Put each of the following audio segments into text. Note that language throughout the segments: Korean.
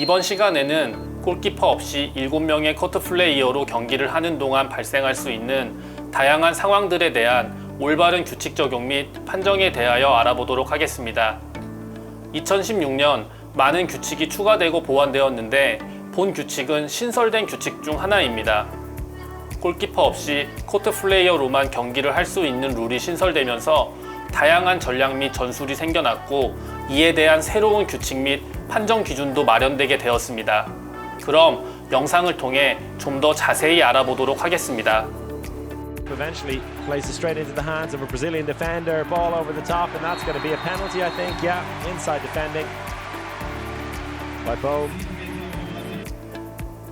이번 시간에는 골키퍼 없이 7명의 커트 플레이어로 경기를 하는 동안 발생할 수 있는 다양한 상황들에 대한 올바른 규칙 적용 및 판정에 대하여 알아보도록 하겠습니다. 2016년 많은 규칙이 추가되고 보완되었는데 본 규칙은 신설된 규칙 중 하나입니다. 골키퍼 없이 코트 플레이어로만 경기를 할 수 있는 룰이 신설되면서 다양한 전략 및 전술이 생겨났고 이에 대한 새로운 규칙 및 판정 기준도 마련되게 되었습니다. 그럼 영상을 통해 좀 더 자세히 알아보도록 하겠습니다. Eventually it straight into the hands of a Brazilian defender. Ball over the top, and that's going to be a penalty, I think. Yeah, inside defending by Bo.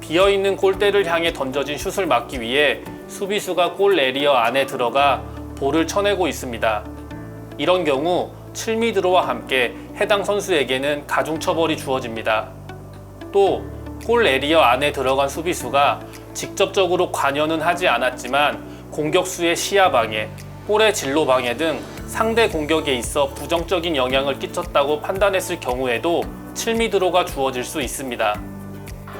비어 있는 골대를 향해 던져진 슛을 막기 위해 수비수가 골 에리어 안에 들어가 볼을 쳐내고 있습니다. 이런 경우 7미드로와 함께 해당 선수에게는 가중 처벌이 주어집니다. 또 골 에리어 안에 들어간 수비수가 직접적으로 관여는 하지 않았지만 공격수의 시야 방해, 볼의 진로 방해 등 상대 공격에 있어 부정적인 영향을 끼쳤다고 판단했을 경우에도 7미드로가 주어질 수 있습니다.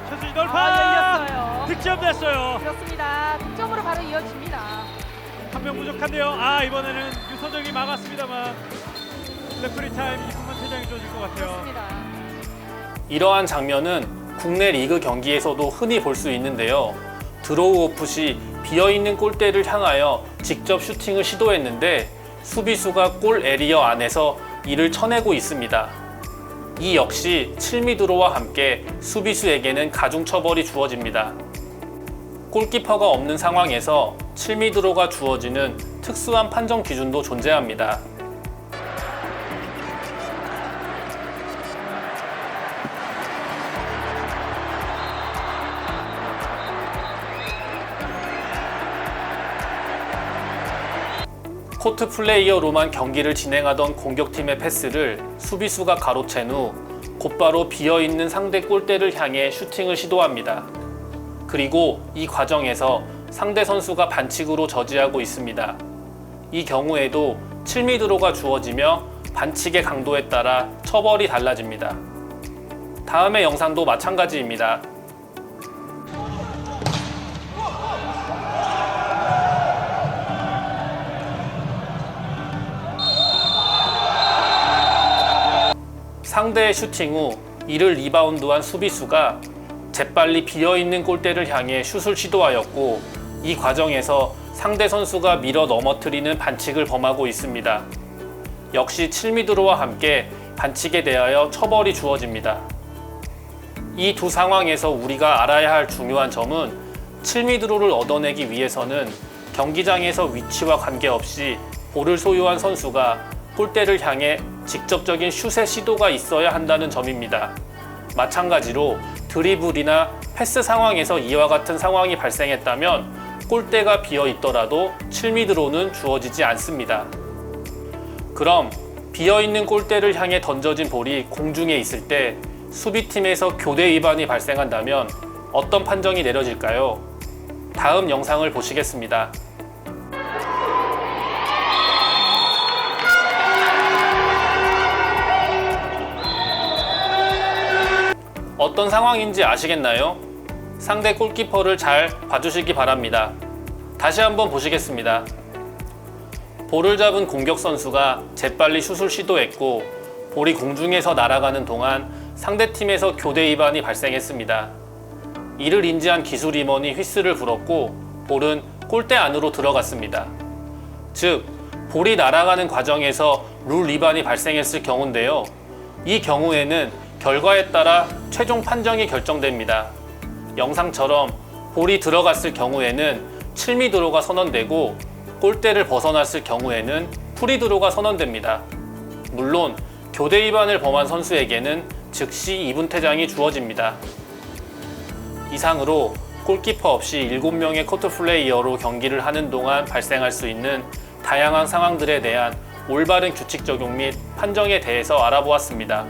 최수진 돌파! 아, 열렸어요. 득점 됐어요. 그렇습니다. 득점으로 바로 이어집니다. 한 명 부족한데요. 아 이번에는 유선정이 막았습니다만 레프리 타임 2분만 퇴장이 주어질 것 같아요. 그렇습니다. 이러한 장면은 국내 리그 경기에서도 흔히 볼 수 있는데요. 드로우 오프 시 비어있는 골대를 향하여 직접 슈팅을 시도했는데 수비수가 골 에리어 안에서 이를 쳐내고 있습니다. 이 역시 7미드로와 함께 수비수에게는 가중 처벌이 주어집니다. 골키퍼가 없는 상황에서 7미드로가 주어지는 특수한 판정 기준도 존재합니다. 코트 플레이어로만 경기를 진행하던 공격팀의 패스를 수비수가 가로챈 후 곧바로 비어 있는 상대 골대를 향해 슈팅을 시도합니다. 그리고 이 과정에서 상대 선수가 반칙으로 저지하고 있습니다. 이 경우에도 7미드로가 주어지며 반칙의 강도에 따라 처벌이 달라집니다. 다음의 영상도 마찬가지입니다. 상대의 슈팅 후 이를 리바운드한 수비수가 재빨리 비어있는 골대를 향해 슛을 시도하였고 이 과정에서 상대 선수가 밀어 넘어뜨리는 반칙을 범하고 있습니다. 역시 7미드로와 함께 반칙에 대하여 처벌이 주어집니다. 이 두 상황에서 우리가 알아야 할 중요한 점은 7미드로를 얻어내기 위해서는 경기장에서 위치와 관계없이 볼을 소유한 선수가 골대를 향해 직접적인 슛의 시도가 있어야 한다는 점입니다. 마찬가지로 드리블이나 패스 상황에서 이와 같은 상황이 발생했다면 골대가 비어 있더라도 7미드로는 주어지지 않습니다. 그럼 비어 있는 골대를 향해 던져진 볼이 공중에 있을 때 수비팀에서 교대 위반이 발생한다면 어떤 판정이 내려질까요? 다음 영상을 보시겠습니다. 어떤 상황인지 아시겠나요? 상대 골키퍼를 잘 봐주시기 바랍니다. 다시 한번 보시겠습니다. 볼을 잡은 공격 선수가 재빨리 슛을 시도했고 볼이 공중에서 날아가는 동안 상대팀에서 교대 위반이 발생했습니다. 이를 인지한 기술 임원이 휘스를 불었고 볼은 골대 안으로 들어갔습니다. 즉, 볼이 날아가는 과정에서 룰 위반이 발생했을 경우인데요. 이 경우에는 결과에 따라 최종 판정이 결정됩니다. 영상처럼 볼이 들어갔을 경우에는 7미드로가 선언되고 골대를 벗어났을 경우에는 프리드로가 선언됩니다. 물론 교대 위반을 범한 선수에게는 즉시 2분 퇴장이 주어집니다. 이상으로 골키퍼 없이 7명의 커트 플레이어로 경기를 하는 동안 발생할 수 있는 다양한 상황들에 대한 올바른 규칙 적용 및 판정에 대해서 알아보았습니다.